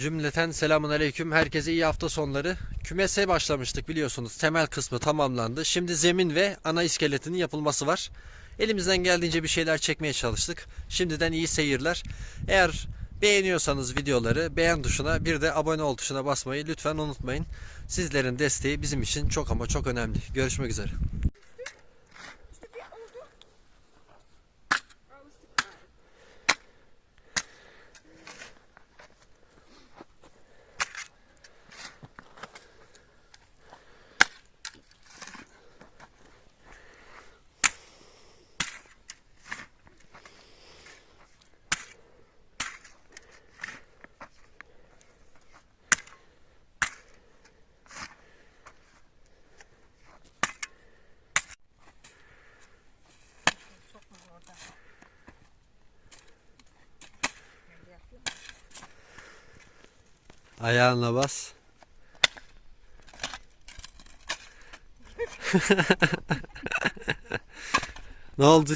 Cümleten selamun aleyküm. Herkese iyi hafta sonları. Kümese başlamıştık biliyorsunuz. Temel kısmı tamamlandı. Şimdi zemin ve ana iskeletinin yapılması var. Elimizden geldiğince bir şeyler çekmeye çalıştık. Şimdiden iyi seyirler. Eğer beğeniyorsanız videoları beğen tuşuna bir de abone ol tuşuna basmayı lütfen unutmayın. Sizlerin desteği bizim için çok ama çok önemli. Görüşmek üzere. Ayağına bas. ne oldu?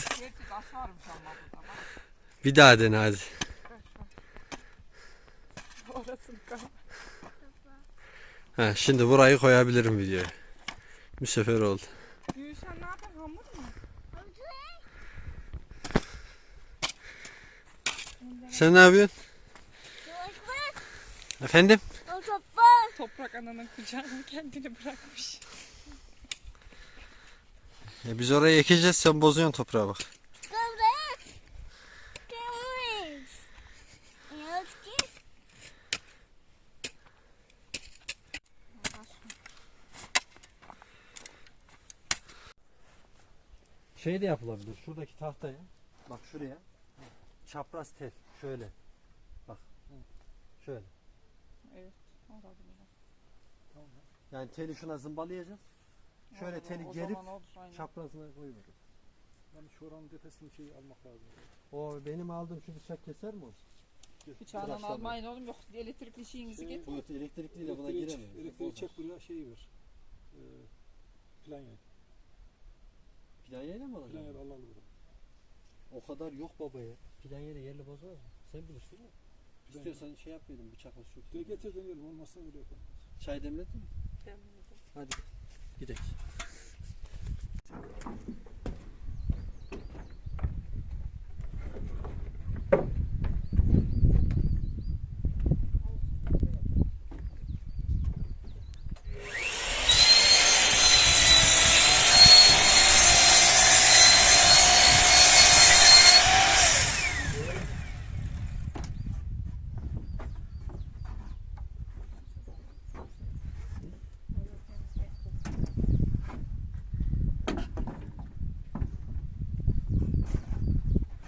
Bir daha dene hadi. Ha, şimdi burayı koyabilirim videoya. Bu sefer oldu. Gülşen ne yapar hamur mu? Sen ne yapıyorsun? Efendim? Toprak ananın kucağına kendini bırakmış. E biz orayı ekeceğiz sen bozuyorsun toprağı bak. Şey de yapılabilir. Şuradaki tahtaya. Bak şuraya. Çapraz tel. Şöyle. Bak. Şöyle. Evet. Olabilir. Yani teli şuna zımbalayacağız. Şöyle O teli o gerip zaman olur, aynen. çaprazına koyuyoruz. Yani şu oranın tepesini şey almak lazım. O benim aldığım şu bıçak keser mi o? Bıçağından Tıraşlama. almayın oğlum yok elektrikli şeyinizi Şey, getir. Bu elektrikliyle buna Elektriği giremiyor. çek- Elektriği çek buraya şeyi ver. Ee, plan yer. Planyeyle mi Plan alacağım? yer Allah'lı burada. O kadar yok baba ya. Planyeyle yerli bozmaz mı? Sen bilirsin mi? İstiyorsan şey yapmayalım bıçakla şu. De getir deneyelim olmazsa öyle yapalım. Çay demledin mi? Hadi gidelim.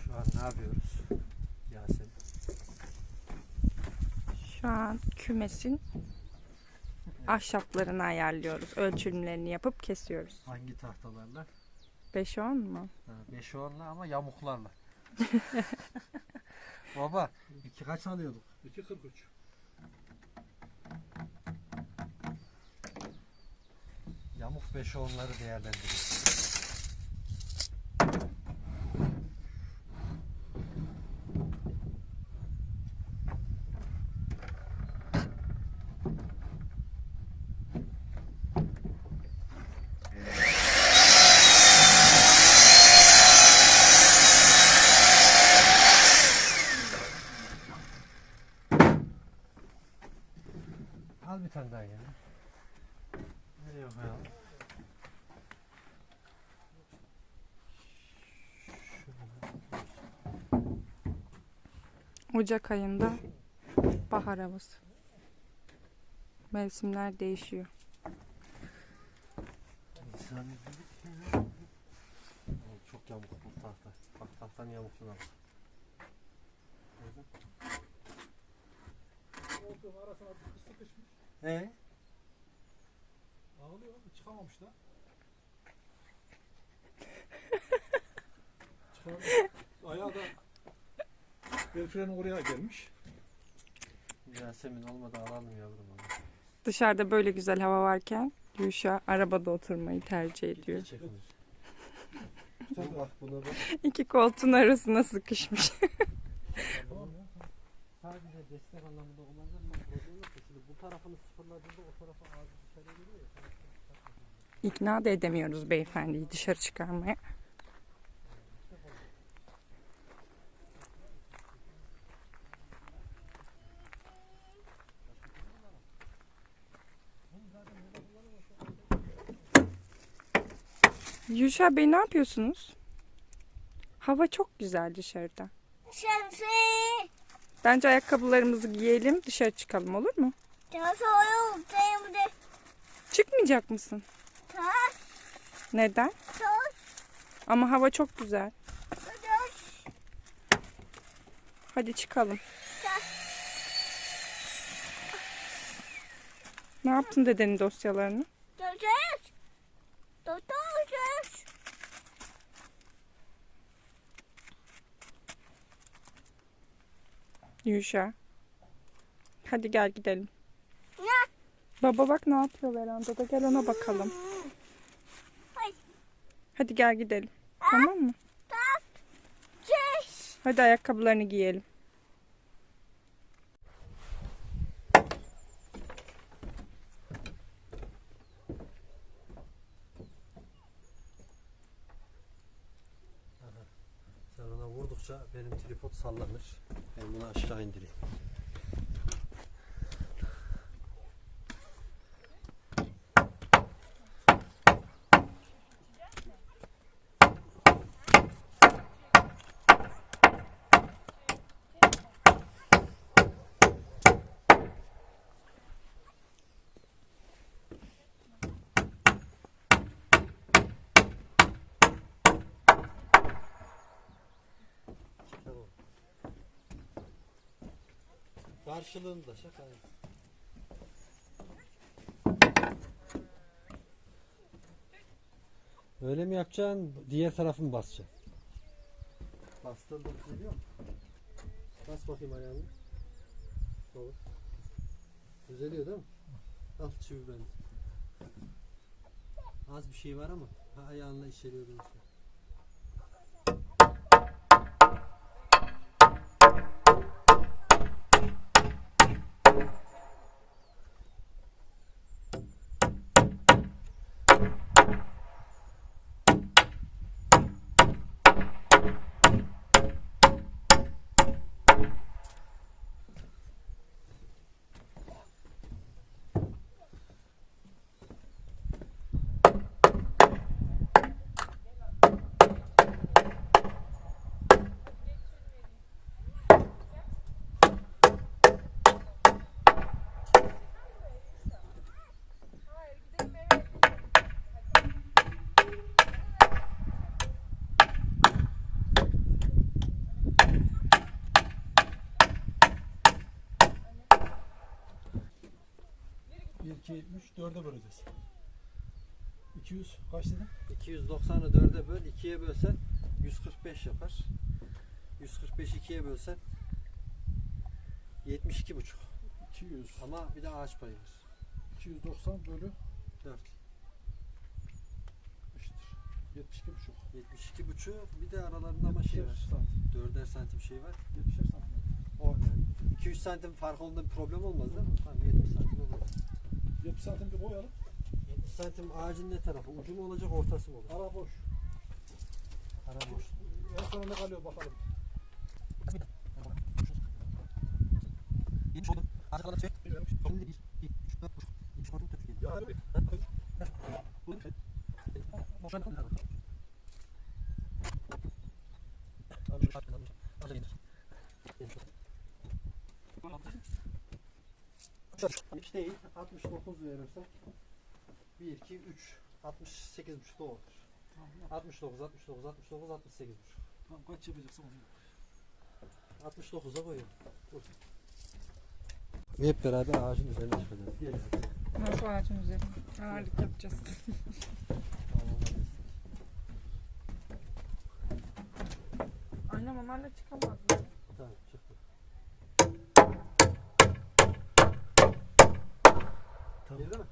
Şu an ne yapıyoruz? Yasemin. Şu an kümesin ahşaplarını ayarlıyoruz. Ölçümlerini yapıp kesiyoruz. Hangi tahtalarla? 5-10 mu? 5 onla ama yamuklarla. Baba iki kaç alıyorduk? 2.43. Yamuk 5 onları değerlendiriyoruz. Al bir tane daha gel. Nereye koyalım? Ocak ayında bahar havası. Mevsimler değişiyor. Çok yamuk bu tahta. Bak tahtanın yamukluğuna bak. Koltuğun arasına sıkışmış. Ee? Ağlıyor. Çıkamamış da. Çıkardı. Ayağı da el freni oraya gelmiş. Yasemin olmadı alalım yavrum onu. Dışarıda böyle güzel hava varken Yuşa arabada oturmayı tercih ediyor. Çekilir. Sen de Bak buna bak. İki koltuğun arasına sıkışmış. Tamam ya. Sadece destek anlamında kullanacağım ama problem yok. Şimdi bu tarafını sıfırladığında o tarafa ağzı dışarıya geliyor ya. İkna da edemiyoruz beyefendiyi dışarı çıkarmaya. Yuşa Bey ne yapıyorsunuz? Hava çok güzel dışarıda. Şemsi. Bence ayakkabılarımızı giyelim dışarı çıkalım olur mu? Çıkmayacak mısın? Neden? Ama hava çok güzel. Hadi çıkalım. Ne yaptın dedenin dosyalarını? Dödez. Dödez. Yuşa. Hadi gel gidelim. Baba bak ne yapıyor verandada. Gel ona bakalım. Hadi gel gidelim. Tamam mı? Hadi ayakkabılarını giyelim. Sen ona vurdukça benim tripod sallanır. Ben bunu aşağı indireyim. Tamam. Karşılığında şaka. Öyle mi yapacaksın? Diğer tarafı mı basacaksın? Bastırdım geliyor mu? Bas bakayım ayağını. Olur. Düzeliyor değil mi? Al çivi bende. Az bir şey var ama ha, ayağınla işeliyor bunu. Bir, iki, üç, dörde böleceğiz. 200 kaç dedin? 290'ı 4'e böl, 2'ye bölsen 145 yapar. 145 2'ye bölsen 72 buçuk. 200. Ama bir de ağaç payı var. 290 bölü 4. eşittir. 72 buçuk. 72 buçuk. Bir de aralarında ama şey var. santim. 4'er santim şey var. 70'er santim. O yani 200 santim fark olduğunda bir problem olmaz değil mi? Tamam 70 santim. 70 santim de boyalım. 70 santim ağacın ne tarafı? Ucu mu olacak, ortası mı olacak? Ara boş. Ara boş. En sona ne kalıyor bakalım. Ya hadi. Hiç değil. 69 verirsek 1, 2, 3, 68 buçuk da olur. 69, 69, 69, 68 buçuk. Tamam kaç yapacaksın onu? 69'a koyuyorum. Hep beraber ağacın üzerine çıkacağız. Gel. Nasıl ağacın üzerinde? Ağırlık yapacağız. Annem onlarla çıkamaz mı? Tamam Tamam. Girdi mi?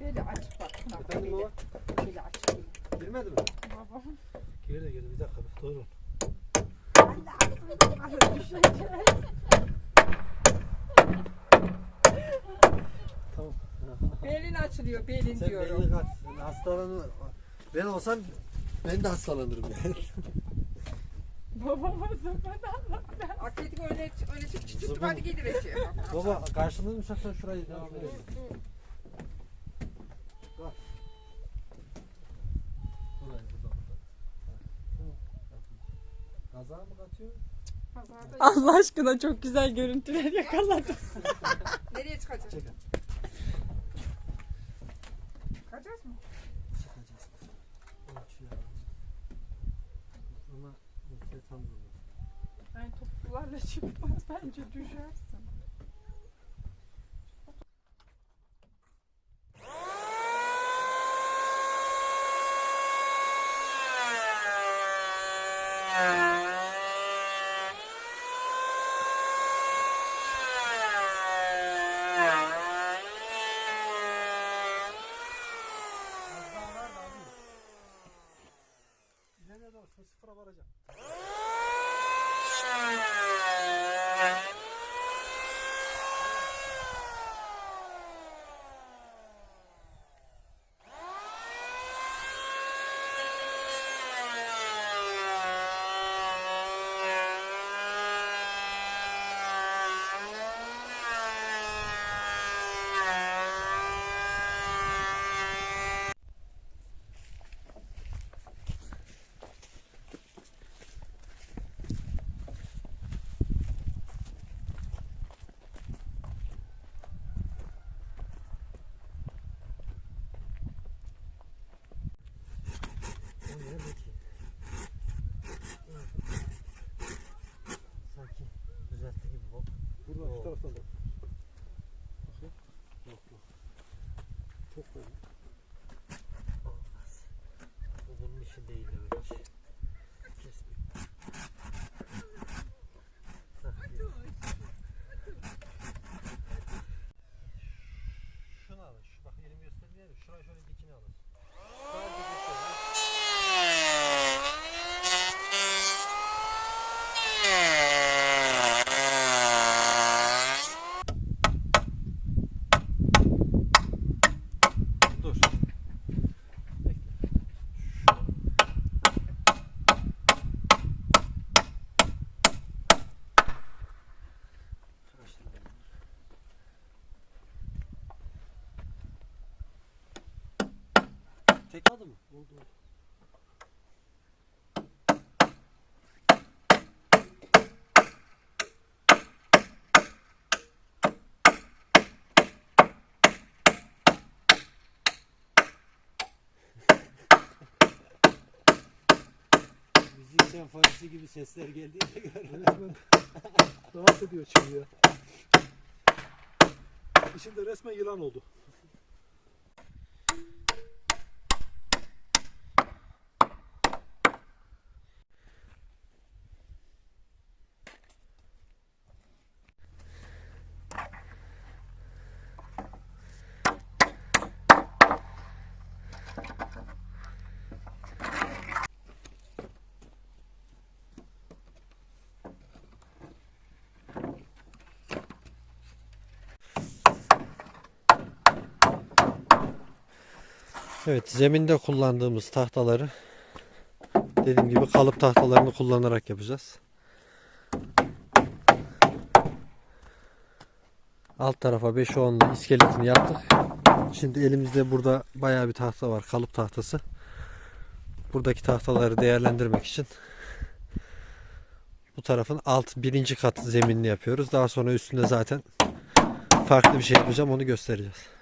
Böyle açıp bak. bak Efendim baba? böyle açıp. Girmedi mi? Baba. Girdi girdi bir dakika. bir Doğru. Belin açılıyor belin Sen diyorum. belli kaç. Hastalanır. Ben olsam ben de hastalanırım yani. Babama zıpladan Atletik öyle öyle çık çık çık hadi gidireceğim. Baba karşılığını mı çaksan şurayı devam edelim. Kaza mı katıyor? Pazarda Allah aşkına çok güzel görüntüler yakaladım. nereye çıkacağız? Çek. Çıkacağız mı? Çıkacağız. Ölçüyor abi. Ama ölçüyor tam durmaz. Yani topuklarla çıkmaz bence düşersin. İleriye doğru sıfıra varacağım. Müzik senfonisi gibi sesler geldiğine göre. Dans ediyor çivi ya. İçinde resmen yılan oldu. Evet zeminde kullandığımız tahtaları dediğim gibi kalıp tahtalarını kullanarak yapacağız. Alt tarafa 5'e 10'da iskeletini yaptık. Şimdi elimizde burada bayağı bir tahta var. Kalıp tahtası. Buradaki tahtaları değerlendirmek için bu tarafın alt birinci kat zeminini yapıyoruz. Daha sonra üstünde zaten farklı bir şey yapacağım. Onu göstereceğiz.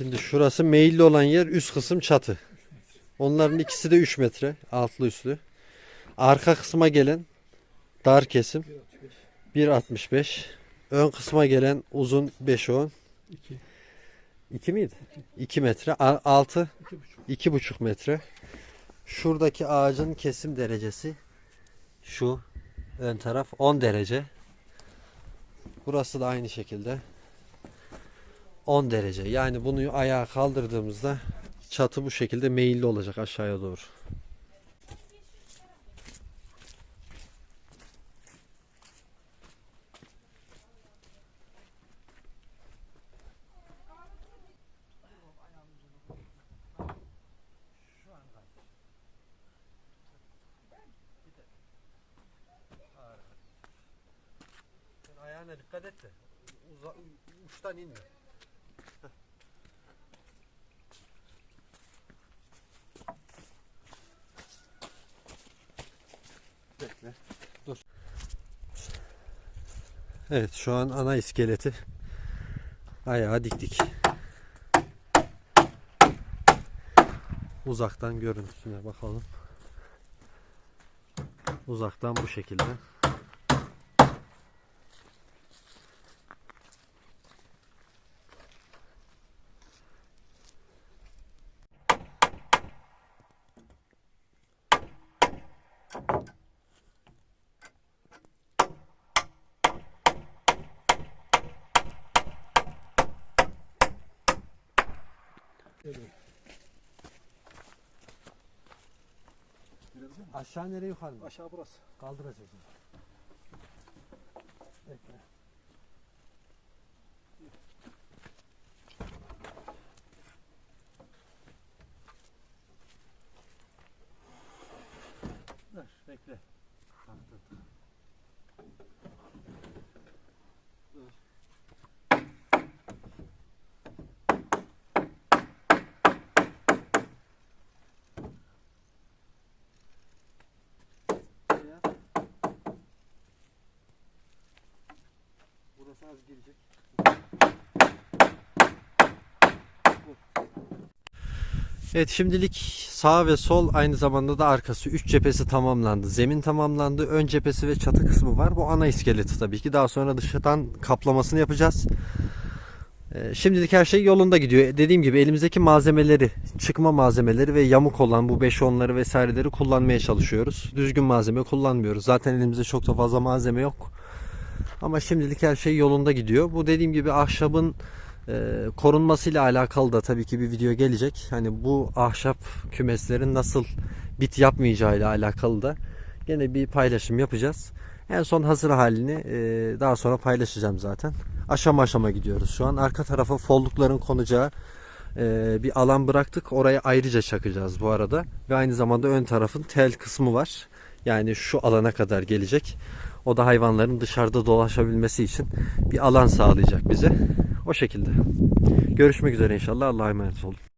Şimdi şurası meyilli olan yer üst kısım çatı. Onların ikisi de 3 metre altlı üstlü. Arka kısma gelen dar kesim 1.65. Ön kısma gelen uzun 5.10. 2. 2 miydi? 2 metre. A- Altı 2,5. 2,5 metre. Şuradaki ağacın kesim derecesi şu ön taraf 10 derece. Burası da aynı şekilde 10 derece. Yani bunu ayağa kaldırdığımızda çatı bu şekilde meyilli olacak aşağıya doğru. Ayağına dikkat et de uçtan inme. Evet şu an ana iskeleti ayağa diktik. Uzaktan görüntüsüne bakalım. Uzaktan bu şekilde. Aşağı nereye yukarı mı? Aşağı burası. Kaldıracağız. Bekle. Dur bekle. Ya. Burası az girecek. Evet şimdilik sağ ve sol aynı zamanda da arkası 3 cephesi tamamlandı. Zemin tamamlandı. Ön cephesi ve çatı kısmı var. Bu ana iskeleti tabii ki. Daha sonra dışarıdan kaplamasını yapacağız. Ee, Şimdilik her şey yolunda gidiyor. Dediğim gibi elimizdeki malzemeleri, çıkma malzemeleri ve yamuk olan bu 5-10'ları vesaireleri kullanmaya çalışıyoruz. Düzgün malzeme kullanmıyoruz. Zaten elimizde çok da fazla malzeme yok. Ama şimdilik her şey yolunda gidiyor. Bu dediğim gibi ahşabın e, korunmasıyla alakalı da tabii ki bir video gelecek. Hani bu ahşap kümeslerin nasıl bit yapmayacağıyla alakalı da gene bir paylaşım yapacağız. En son hazır halini e, daha sonra paylaşacağım zaten. Aşama aşama gidiyoruz şu an. Arka tarafa follukların konacağı e, bir alan bıraktık. Oraya ayrıca çakacağız bu arada. Ve aynı zamanda ön tarafın tel kısmı var. Yani şu alana kadar gelecek. O da hayvanların dışarıda dolaşabilmesi için bir alan sağlayacak bize. O şekilde. Görüşmek üzere inşallah. Allah'a emanet olun.